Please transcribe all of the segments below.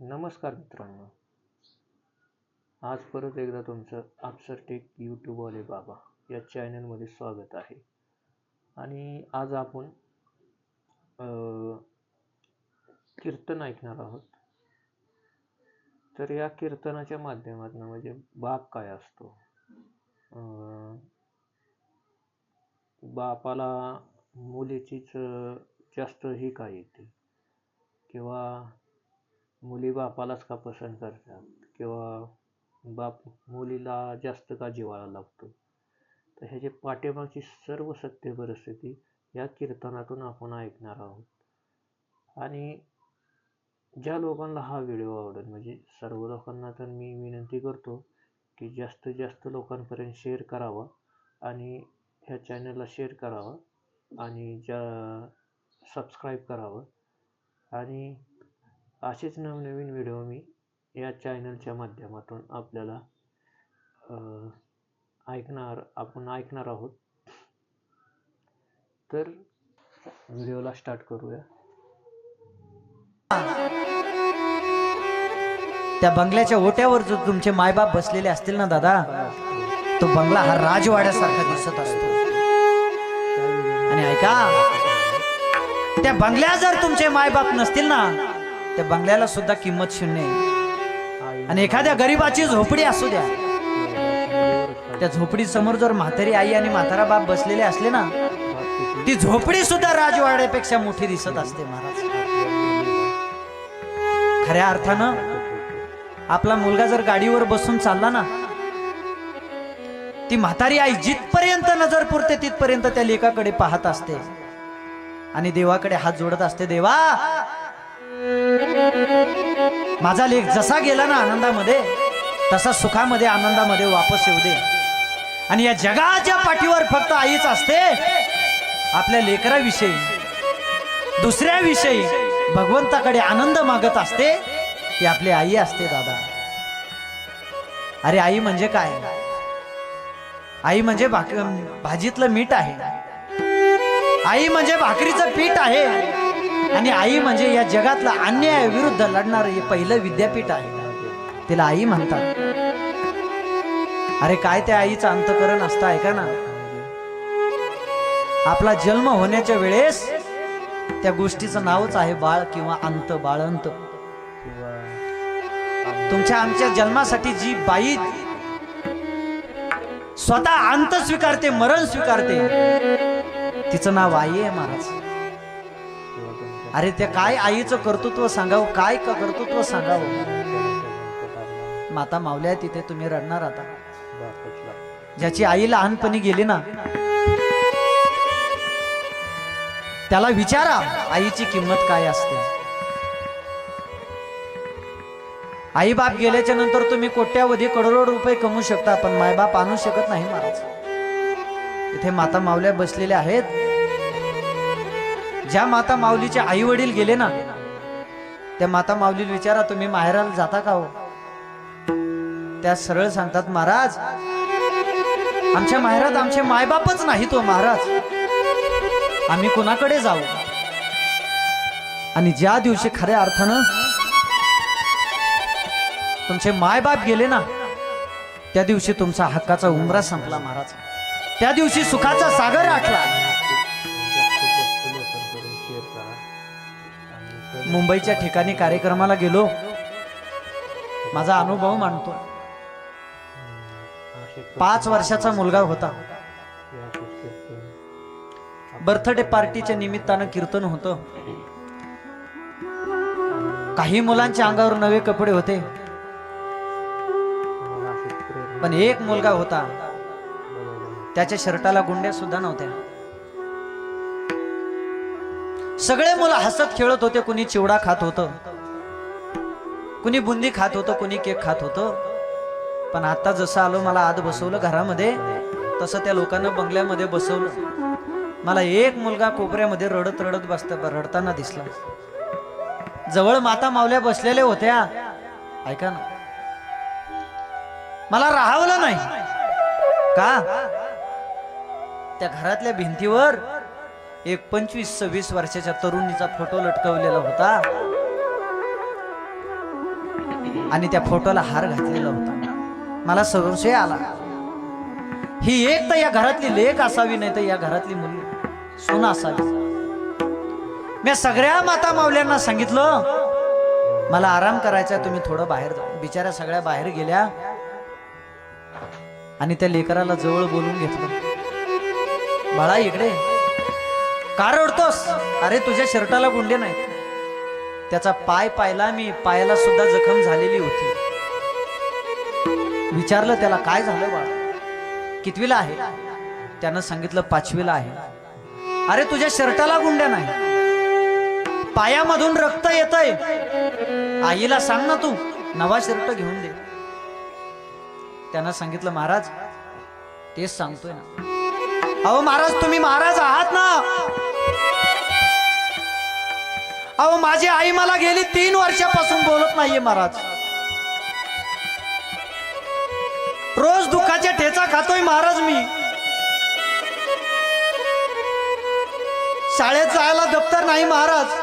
नमस्कार मित्रांनो. आज परत एकदा तुमचं आपसरटेक यूट्यूबवाले बाबा या चॅनलमध्ये स्वागत आहे. आणि आज आपण कीर्तन ऐकणार आहोत. तर या कीर्तनाच्या माध्यमातून म्हणजे बाप काय असतो? बापाला मुलीचीच जास्त ही काय येते? किंवा मुली बापालाच का पसंत करतात? किंवा बाप मुलीला जास्त का जिवाळा लागतो? तर ह्याचे पाठीमागची सर्व सत्य परिस्थिती या कीर्तनातून आपण ऐकणार आहोत. आणि ज्या लोकांना हा व्हिडिओ आवडेल म्हणजे सर्व लोकांना तर मी विनंती करतो की जास्तीत जास्त लोकांपर्यंत शेअर करावा आणि ह्या चॅनलला शेअर करावा आणि ज्या सबस्क्राईब करावं. आणि असेच नवनवीन व्हिडिओ मी या चॅनलच्या माध्यमातून आपल्याला ऐकणार आपण ऐकणार आहोत. तर व्हिडिओला स्टार्ट करूया. त्या बंगल्याच्या ओट्यावर जो तुमचे मायबाप बसलेले असतील ना दादा तो बंगला हा राजवाड्यासारखा दिसत असतो. आणि ऐका त्या बंगल्या जर तुमचे मायबाप नसतील ना त्या बंगल्याला सुद्धा किंमत शून्य आहे. आणि एखाद्या गरीबाची झोपडी असू द्या. त्या झोपडी समोर जर म्हातारी आई आणि म्हातारा बाप बसलेले असले ना ती झोपडी सुद्धा राजवाड्यापेक्षा मोठी दिसत असते महाराज. खऱ्या अर्थानं आपला मुलगा जर गाडीवर बसून चालला ना ती म्हातारी आई जिथपर्यंत नजर पुरते तिथपर्यंत त्या लेकाकडे पाहत असते. आणि देवाकडे हात जोडत असते देवा माझा लेख जसा गेला ना आनंदामध्ये तसा सुखामध्ये आनंदामध्ये वापस येऊ दे. आणि या जगाच्या पाठीवर फक्त आईच असते आपल्या लेकराविषयी. दुसऱ्याविषयी भगवंताकडे आनंद मागत असते ती आपली आई असते दादा. अरे आई म्हणजे काय? आई म्हणजे भाक भाजीतलं मीठ आहे. आई म्हणजे भाकरीचं पीठ आहे. आणि आई म्हणजे या जगातला अन्याय विरुद्ध लढणार हे पहिलं विद्यापीठ आहे. तिला आई म्हणतात. अरे काय त्या आईचं अंतकरण असतं आहे का ना. आपला जन्म होण्याच्या वेळेस त्या गोष्टीचं नावच आहे बाळ किंवा अंत बाळंत. तुमच्या आमच्या जन्मासाठी जी बाई स्वतः अंत स्वीकारते मरण स्वीकारते तिचं नाव आई आहे महाराज. अरे ते काय आईचं कर्तृत्व सांगावं? काय कर्तृत्व सांगावं? माता मावल्या तिथे तुम्ही रडणार आता. ज्याची आई लहानपणी गेली ना त्याला विचारा आईची किंमत काय असते. आई बाप गेल्याच्यानंतर तुम्ही कोट्यावधी करोडो रुपये कमवू शकता पण मायबाप आणू शकत नाही महाराज. इथे माता मावल्या बसलेल्या आहेत. ज्या माता माऊलीचे आई वडील गेले ना त्या माता माऊलीला विचारा तुम्ही माहेराला जाता का हो? त्या सरळ सांगतात महाराज आमच्या माहेरात आमचे मायबापच नाही तो हो महाराज. आम्ही कुणाकडे जाऊ? आणि ज्या दिवशी खऱ्या अर्थानं तुमचे मायबाप गेले ना त्या दिवशी तुमचा हक्काचा उमरा संपला महाराज. त्या दिवशी सुखाचा सागर आटला. मुंबईच्या ठिकाणी कार्यक्रमाला गेलो. माझा अनुभव मांडतो. पाच वर्षाचा मुलगा होता. बर्थडे पार्टीच्या निमित्तानं कीर्तन होतं. काही मुलांच्या अंगावर नवे कपडे होते. पण एक मुलगा होता. त्याच्या शर्टाला गुंड्या सुद्धा नव्हत्या. सगळे मुलं हसत खेळत होते. कुणी चिवडा खात होतं. कुणी बुंदी खात होतं. कुणी केक खात होतं. पण आता जसं आलो मला आत बसवलं घरामध्ये तसं त्या लोकांना बंगल्यामध्ये बसवलं. मला एक मुलगा कोपऱ्यामध्ये रडत रडत बसत रडताना दिसला. जवळ माता मावल्या बसलेल्या होत्या. ऐका ना. मला राहावलं नाही. का? त्या घरातल्या भिंतीवर एक पंचवीस सव्वीस वर्षाच्या तरुणीचा फोटो लटकवलेला होता. आणि त्या फोटोला हार घातलेला होता. मला संशय आला. ही एक तर या घरातली लेख असावी नाही तर या घरातली मुली सोनं असावी. मी सगळ्या माता मावल्यांना सांगितलं मला आराम करायचा तुम्ही थोडं बाहेर जा. बिचाऱ्या सगळ्या बाहेर गेल्या. आणि त्या लेकराला जवळ बोलून घेतलं. बाळा इकडे का रडतोस अरे तुझ्या शर्टाला गुंडे नाहीत. त्याचा पाय पायला मी पायाला सुद्धा जखम झालेली होती. विचारलं त्याला काय झालं बाळा? कितवीला आहे? त्यानं सांगितलं पाचवीला आहे. अरे तुझ्या शर्टाला गुंड्या नाही. पायामधून रक्त येतय. आईला सांग ना तू नवा शर्ट घेऊन दे. त्यानं सांगितलं महाराज तेच सांगतोय ना. अहो महाराज तुम्ही महाराज आहात ना? अहो माझी आई मला गेली तीन वर्षापासून बोलत नाहीये महाराज. रोज दुःखाच्या ठेचा खातोय महाराज मी. शाळेत जायला दप्तर नाही महाराज.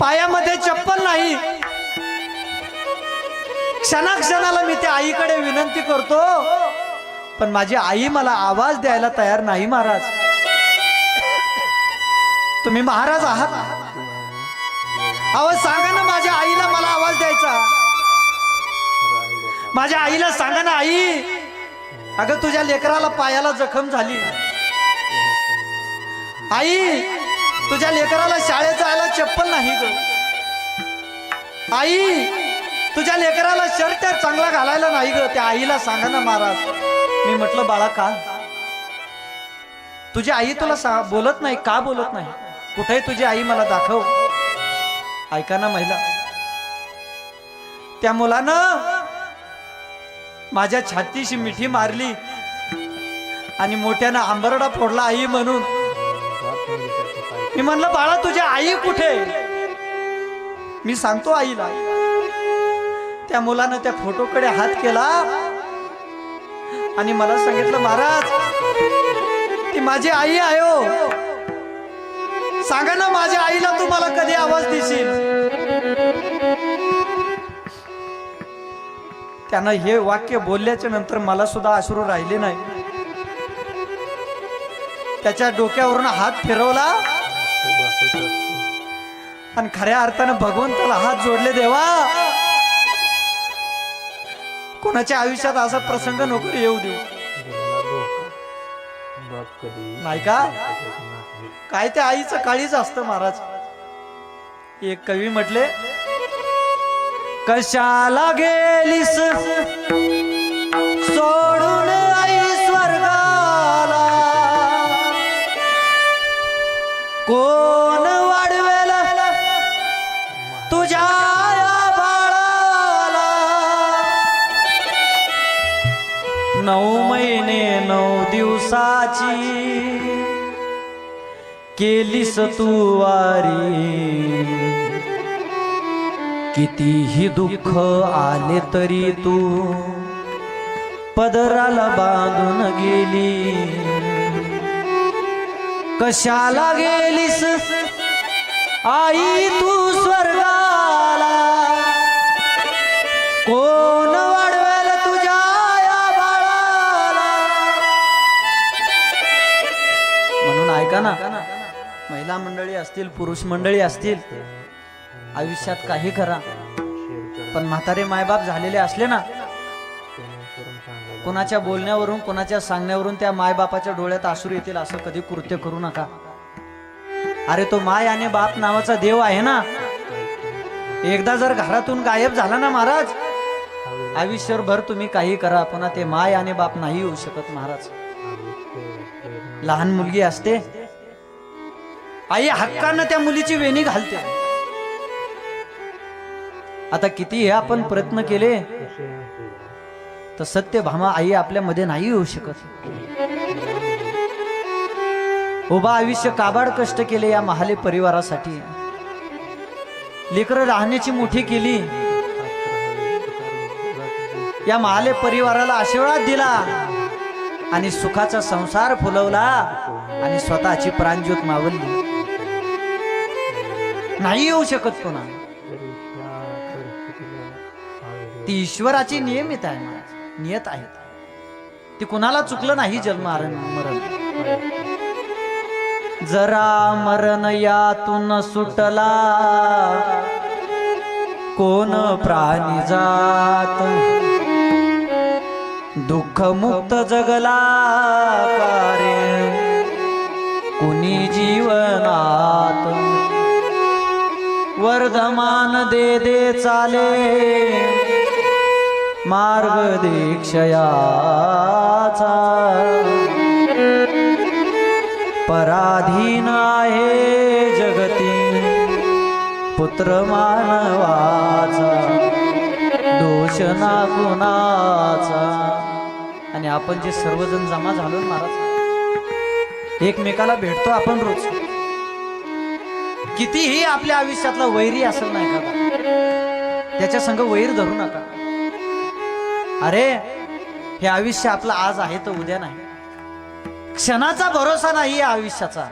पायामध्ये चप्पल नाही. क्षणाक्षणाला मी त्या आईकडे विनंती करतो पण माझी आई मला आवाज द्यायला तयार नाही महाराज. तुम्ही महाराज आहात? आवाज सांगा ना माझ्या आईला मला आवाज द्यायचा. माझ्या आईला सांगा ना आई. अगं तुझ्या लेकराला पायाला जखम झाली. आई तुझ्या लेकराला शाळेत जायला चप्पल नाही ग. आई तुझ्या लेकराला शर्ट चांगला घालायला नाही ग. त्या आईला सांगा ना महाराज. मी म्हटलं बाळा का? तुझी आई तुला सा बोलत नाही का बोलत नाही? कुठे तुझी आई मला दाखव. ऐका ना महिला. त्या मुलानं माझ्या छातीशी मिठी मारली आणि मोठ्यानं आंबरडा फोडला आई म्हणून. मी म्हणलं बाळा तुझी आई कुठे? मी सांगतो आईला. त्या मुलानं त्या फोटोकडे हात केला. आणि मला सांगितलं महाराज ती माझी आई आहे हो. सांगा ना माझ्या आईला तुम्हाला कधी आवाज देशील? त्यानं हे वाक्य बोलल्याच्या नंतर मला सुद्धा अश्रू राहिले नाही. त्याच्या डोक्यावरून हात फिरवला. आणि खऱ्या अर्थानं भगवंताला हात जोडले देवा कोणाच्या आयुष्यात असा प्रसंग नको येऊ देऊ. नाही का? काय त्या आईचं काळीच असतं महाराज. एक कवी म्हटले कशाला गेलीस? सोडून आई स्वर्गाला. कोण नऊ महिने नऊ दिवसाची. केलीस तू वारी. कितीही दुःख आले तरी तू पदराला बांधून गेली. कशाला गेलीस? आई तू स्वर्गाला. म्हणून ना? महिला मंडळी असतील पुरुष मंडळी असतील आयुष्यात काही करा. पण म्हातारे मायबाप झालेले असले ना कोणाच्या बोलण्यावरून कोणाच्या सांगण्यावरून त्या मायबापाच्या डोळ्यात आसूर येतील असं कधी कृत्य करू नका. अरे तो माय आणि बाप नावाचा देव आहे ना? एकदा जर घरातून गायब झाला ना महाराज आयुष्यभर तुम्ही काही करा. पुन्हा ते माय आणि बाप नाही येऊ शकत महाराज. लहान मुलगी असते आई हक्कानं त्या मुलीची वेणी घालते. आता किती हे आपण प्रयत्न केले तर सत्य भामा आई आपल्यामध्ये नाही येऊ शकत. उभा आयुष्य काबाड कष्ट केले या महाले परिवारासाठी. लेकरं राहण्याची मोठी केली. या महाले परिवाराला आशीर्वाद दिला आणि सुखाचा संसार फुलवला आणि स्वतःची प्राणज्योत मावलली नाही येऊ शकत कोणा ती ईश्वराची नियमित आहे महाराज. नियत आहे ती कुणाला चुकलं नाही जन्म आरण मरण. जरा मरण यातून सुटला. कोण प्राणी जात? दुःखमुक्त जगला कारे कुणी जीवनात वर्धमान दे दे चाले. मार्ग दीक्षयाचा पराधीन आहे जगती. पुत्र मानवाचा दोष ना कुणाचा. आणि आपण जे सर्वजण जमा झालो महाराज एकमेकाला भेटतो आपण रोज. कितीही आपल्या आयुष्यातला वैरी असेल नाही का? त्याच्या संग वैर धरू नका. अरे हे आयुष्य आपलं आज आहे तर उद्या नाही. क्षणाचा भरोसा नाही या आयुष्याचा.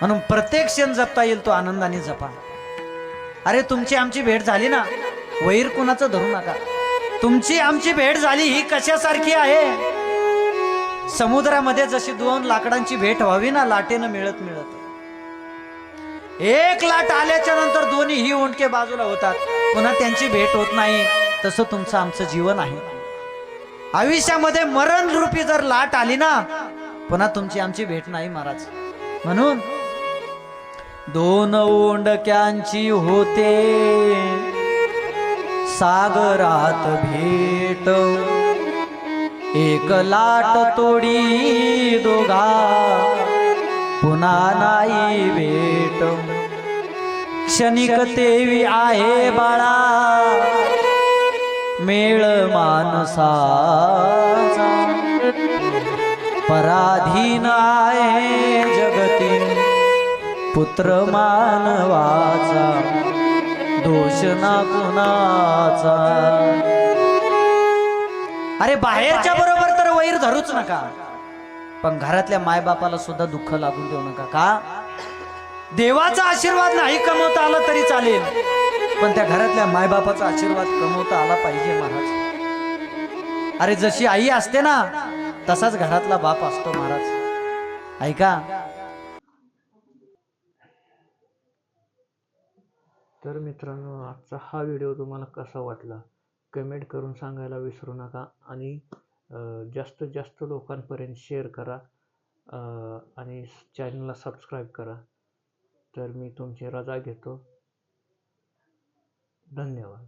म्हणून प्रत्येक क्षण जपता येईल तो आनंदाने जपा. अरे तुमची आमची भेट झाली ना वैर कुणाचं धरू नका. तुमची आमची भेट झाली ही कशासारखी आहे? समुद्रामध्ये जशी दोन लाकडांची भेट व्हावी ना लाटेनं मिळत मिळत. एक लाट आल्याच्यानंतर दोन्ही ही ओंडके बाजूला होतात. पुन्हा त्यांची भेट होत नाही. तसं तुमचं आमचं जीवन आहे. आयुष्यामध्ये मरण रूपी जर लाट आली ना पुन्हा तुमची आमची भेट नाही महाराज. म्हणून दोन ओंडक्यांची होते. सागरात भेट. एक लाट तोडी दोघा. पुन्हा नाही भेट. क्षणिक तेवी आहे बाळा. मेळ मानसाचा पराधीन आहे जगती. पुत्र मानवाचा. दोष ना कुणाचा. अरे बाहेरच्या बरोबर तर वैर धरूच नका. पण घरातल्या मायबापाला सुद्धा दुःख लागून देऊ नका का? देवाचा आशीर्वाद नाही कमवता आला तरी चालेल पण त्या घरातल्या मायबापाचा आशीर्वाद कमवता आला पाहिजे महाराज. अरे जशी आई असते ना तसाच घरातला बाप असतो महाराज. ऐका. तर मित्रांनो आजचा हा व्हिडिओ तुम्हाला कसा वाटला? कमेंट करून सांगायला विसरू नका आणि जास्तीत जास्त लोकांपर्यंत शेअर करा आणि चॅनलला सबस्क्राईब करा. तर मी तुमची रजा घेतो. धन्यवाद.